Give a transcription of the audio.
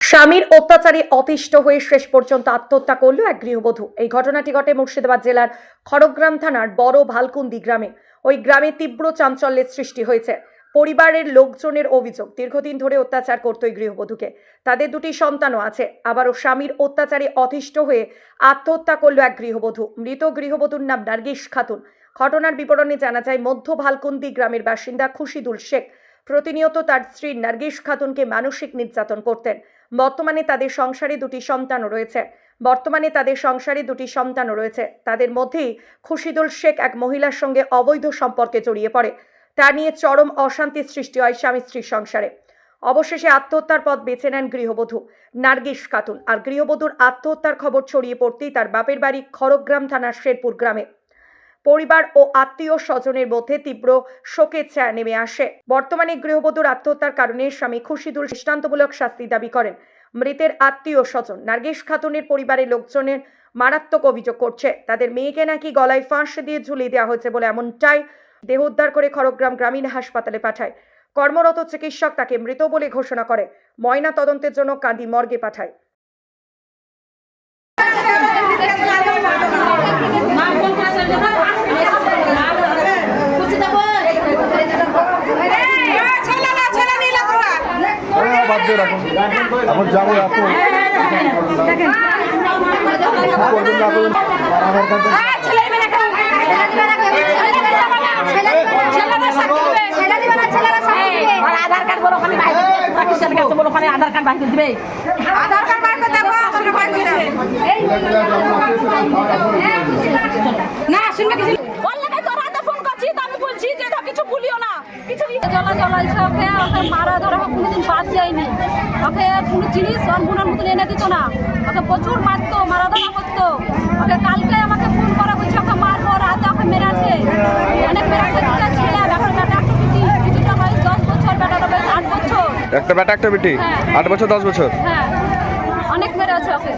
স্বামীর অত্যাচারে অতিষ্ঠ হয়ে শেষ পর্যন্ত আত্মহত্যা করল এক গৃহবধূ। এই ঘটনাটি ঘটে মুর্শিদাবাদ জেলার খড়গ্রাম থানার বড় ভালকুন্দি গ্রামে। ওই গ্রামে তীব্র চাঞ্চল্যের সৃষ্টি হয়েছে। পরিবারের লোকজনের অভিযোগ, দীর্ঘদিন ধরে অত্যাচার করত ওই গৃহবধূকে। তাদের দুটি সন্তানও আছে। আবারও স্বামীর অত্যাচারে অতিষ্ঠ হয়ে আত্মহত্যা করল এক গৃহবধূ। মৃত গৃহবধূর নাম নার্গিস খাতুন। ঘটনার বিবরণে জানা যায়, মধ্য ভালকুন্দি গ্রামের বাসিন্দা খুশিদুল শেখ প্রতিনিয়ত তার স্ত্রী নার্গিস খাতুনকে মানসিক নির্যাতন করতেন। বর্তমানে তাদের সংসারে দুটি সন্তানও রয়েছে। বর্তমানে তাদের সংসারে দুটি সন্তানও রয়েছে। তাদের মধ্যেই খুশিদুল শেখ এক মহিলার সঙ্গে অবৈধ সম্পর্কে জড়িয়ে পড়ে। তা নিয়ে চরম অশান্তির সৃষ্টি হয় স্বামী স্ত্রীর সংসারে। অবশেষে আত্মহত্যার পথ বেছে নেন গৃহবধূ নার্গিস খাতুন। আর গৃহবধূর আত্মহত্যার খবর ছড়িয়ে পড়তেই তার বাপের বাড়ি খড়গ্রাম থানার শেরপুর গ্রামে। পরিবার ও আত্মীয় স্বজনের মধ্যে তীব্র শোকের ছায়া নেমে আসে। বর্তমানে গৃহবধূর আত্মহত্যার কারণে স্বামী খুশিদুল দৃষ্টান্তমূলক শাস্তি দাবি করেন। মৃতের আত্মীয় স্বজন নার্গিস খাতুনের পরিবারের লোকজনের মারাত্মক অভিযোগ করছে। তাদের মেয়েকে নাকি গলায় ফাঁস দিয়ে ঝুলিয়ে দেওয়া হয়েছে বলে এমনটাই দেহ উদ্ধার করে খড়গ্রাম গ্রামীণ হাসপাতালে পাঠায়। কর্মরত চিকিৎসক তাকে মৃত বলে ঘোষণা করে। ময়না তদন্তের জন্য কাঁদি মর্গে পাঠায়। দিয়ে রাখুন। এখন যাব এখন করবেন না করবেন আধার কার্ডটা আধার কার্ড বলো ওখানে বাইরে কাছে বলো ওখানে আধার কার্ড বাইরে দিবে আধার কার্ড বাইর করে দেখো আসলে বাইর করে না শুনবে? কিছু ওর লাগে তোর হাতে ফোন করছি তো আমি বলছি যে এটা কিছু বলিও না কিছু জ্বলাইছে ওকে ওকে মারা ধরা কোনোদিন বাদ যায়নি। ওকে কোনো জিনিস অনগুণের মতন এনে দিত না। ওকে প্রচুর মারতো মারাধরা করতো। ওকে কালকে আমাকে ফোন করে বলছে ওকে মারবো রাতে ওকে মেরেছে। অনেক মেরেছে দুটো ছেলে এখন বেটা একটা বিটি। বিটিটা বয়স দশ বছর বেটাটা বয়স আট বছর। একটা বেটা একটা বেটি? হ্যাঁ। আট বছর দশ বছর? হ্যাঁ। অনেক মেরেছে ওকে।